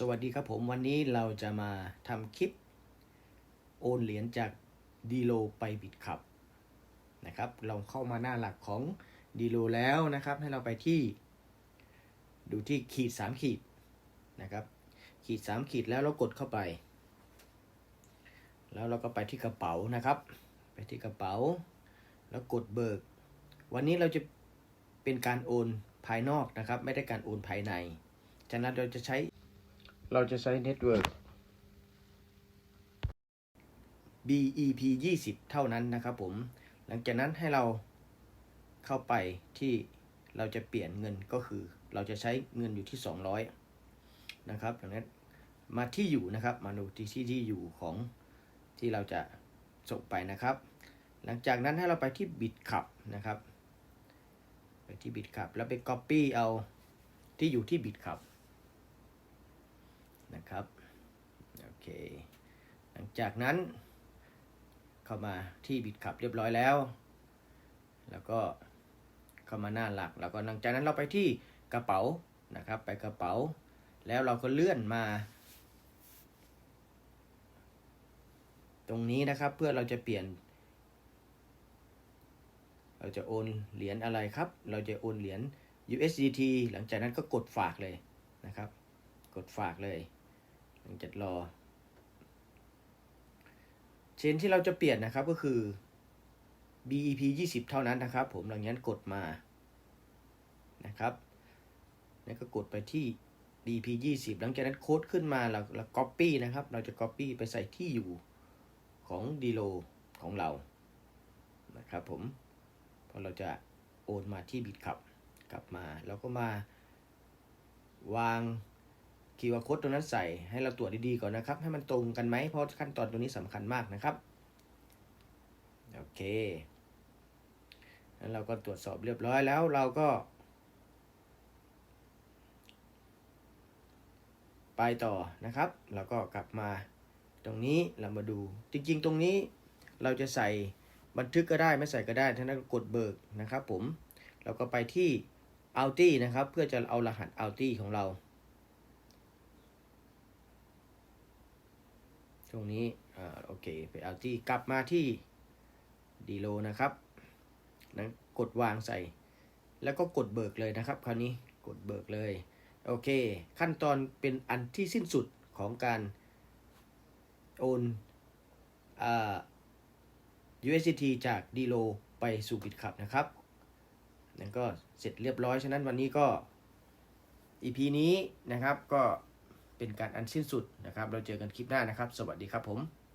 สวัสดีครับผมวันนี้เราจะมาทำคลิป โอนเหรียญจากดีโลไปบิตคับนะครับ เราเข้ามาหน้าหลักของดีโลแล้วนะครับ ให้เราไปที่ ดูที่ขีด 3 ขีดนะครับ ขีด 3 ขีดแล้วเรากดเข้าไป แล้วเราก็ไปที่กระเป๋านะครับ ไปที่กระเป๋า แล้วกดเบิก วันนี้เราจะเป็นการโอนภายนอกนะครับ ไม่ได้การโอนภายใน ฉะนั้นเราจะใช้ เราจะใช้เน็ตเวิร์ก BEP 20 เท่านั้นนะครับผม หลังจากนั้นให้เราเข้าไปที่เราจะเปลี่ยนเงินก็คือ เราจะใช้เงินอยู่ที่ 200 นะครับดังนั้นมาที่อยู่นะครับ มาดูที่ที่ที่อยู่ของที่เราจะส่งไปนะครับ หลังจากนั้นให้เราไปที่บิตคับนะครับ ไปที่บิตคับแล้วไป Copy เอาที่อยู่ที่บิตคับ นะครับโอเคหลังจากนั้น เข้ามาที่บิดขับเรียบร้อยแล้ว แล้วก็เข้ามาหน้าหลัก แล้วก็หลังจากนั้นเราไปที่กระเป๋านะครับ ไปกระเป๋า แล้วเราก็เลื่อนมา ตรงนี้นะครับเพื่อเราจะเปลี่ยน เราจะโอนเหรียญอะไรครับ เราจะโอนเหรียญ USDT หลังจากนั้นก็กดฝากเลยนะครับ กดฝากเลย หลังจากรอ เชนที่เราจะเปลี่ยนนะครับก็คือ BEP 20 เท่านั้นนะครับ ผมหลังจากนั้นกดมานะครับ แล้วก็กดไปที่ BEP 20หลังจากนั้นโค้ดขึ้นมาเราเรา copy นะครับ เราจะ copy ไปใส่ที่อยู่ของดีโลของเรานะครับผมพอเราจะโอนมาที่บิตคับกลับมา แล้วก็มาวาง คีย์วาร์โค้ดตรงนั้นใส่ให้เราตรวจดีๆก่อนนะครับ ให้มันตรงกันไหมเพราะขั้นตอนตรงนี้สำคัญมากนะครับ โอเคแล้วเราก็ตรวจสอบเรียบร้อยแล้วเราก็ ไปต่อนะครับแล้วก็กลับมาตรงนี้เรามาดู จริงๆ ตรงนี้เราจะใส่บันทึกก็ได้ไม่ใส่ก็ได้ท่านั้นกดเบิกนะครับผมเราก็ไปที่ a l t i นะครับ เพื่อจะเอารหัส a l t i ของเรา ตรงนี้อ่าโอเคไปเอาที่กลับมาที่ดีโลนะครับนะกดวางใส่ แล้วก็กดเบิกเลยนะครับคราวนี้กดเบิกเลยโอเค ขั้นตอนเป็นอันที่สิ้นสุดของการโอนอ่า USDT จากดีโลไปสู่บิตคับนะครับนั่นก็เสร็จเรียบร้อย ฉะนั้นวันนี้ก็ EP นี้นะครับก็ เป็นการอันสิ้นสุดนะครับ เราเจอกันคลิปหน้านะครับ สวัสดีครับผม